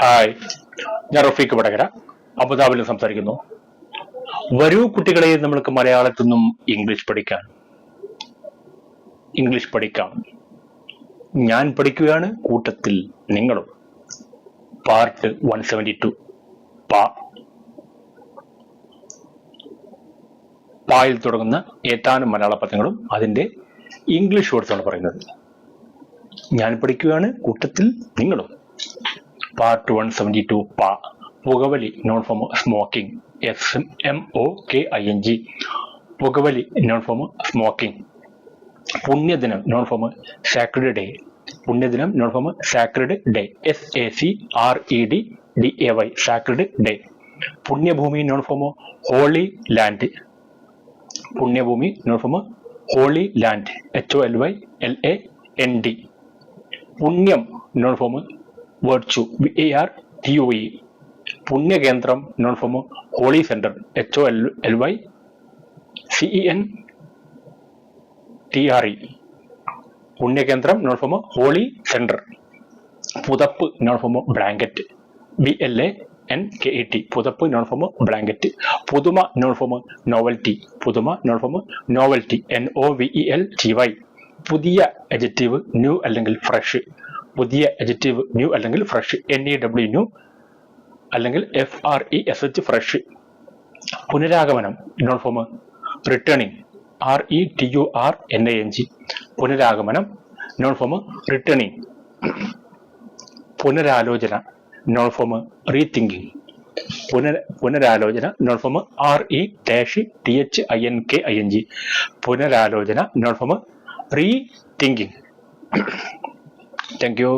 Hi. ഞാൻ റഫീഖ് വടകര. അബുദാബിൽ സംസാരിക്കുന്നു. വരൂ കുട്ടികളെ നമ്മൾക്ക് മലയാളത്തിൽ നിന്നും ഇംഗ്ലീഷ് പഠിക്കാം ഇംഗ്ലീഷ് പഠിക്കാം. ഞാൻ പഠിക്കുകയാണ് കൂട്ടത്തിൽ നിങ്ങളും. പാർട്ട് വൺ സെവന്റി ടു പാ. പായിൽ തുടങ്ങുന്ന ഏതാനും മലയാള പദങ്ങളും അതിന്റെ ഇംഗ്ലീഷ് വേർഡ്സാണ് പറയുന്നത്. ഞാൻ പഠിക്കുകയാണ് കൂട്ടത്തിൽ നിങ്ങളും. പാർട്ട് വൺ സെവന്റി ടു പാ പുകവലി noun form smoking S M O K I N G പുകവലി നോൺ ഫോം സ്മോക്കിംഗ് പുണ്യദിനം noun form sacred day പുണ്യദിനം noun form sacred day S A C R E D D A Y sacred day പുണ്യഭൂമി noun form holy land പുണ്യഭൂമി noun form holy land H O L Y L A N D പുണ്യം noun form virtue V A R T O E പുണ്യകേന്ദ്രം noun form holy centre H O L L Y C E N T R E പുണ്യകേന്ദ്രം noun form holy centre പുതപ്പ് noun form blanket B L A N K E T പുതപ്പ് noun form blanket പുതുമ noun form novelty പുതുമ noun form novelty N O V E L T Y പുതിയ adjective new അല്ലെങ്കിൽ fresh പുതിയ adjective new അല്ലെങ്കിൽ fresh N E W new അല്ലെങ്കിൽ F R E S H fresh പുനരാഗമനം ഇന്നോൾ form returning R E T U R N A N G പുനരാഗമനം noun form returning പുനരാലോചന noun form rethinking പുനര പുനരാലോചന noun form R E dash T H I N K I N G പുനരാലോചന noun form rethinking thank you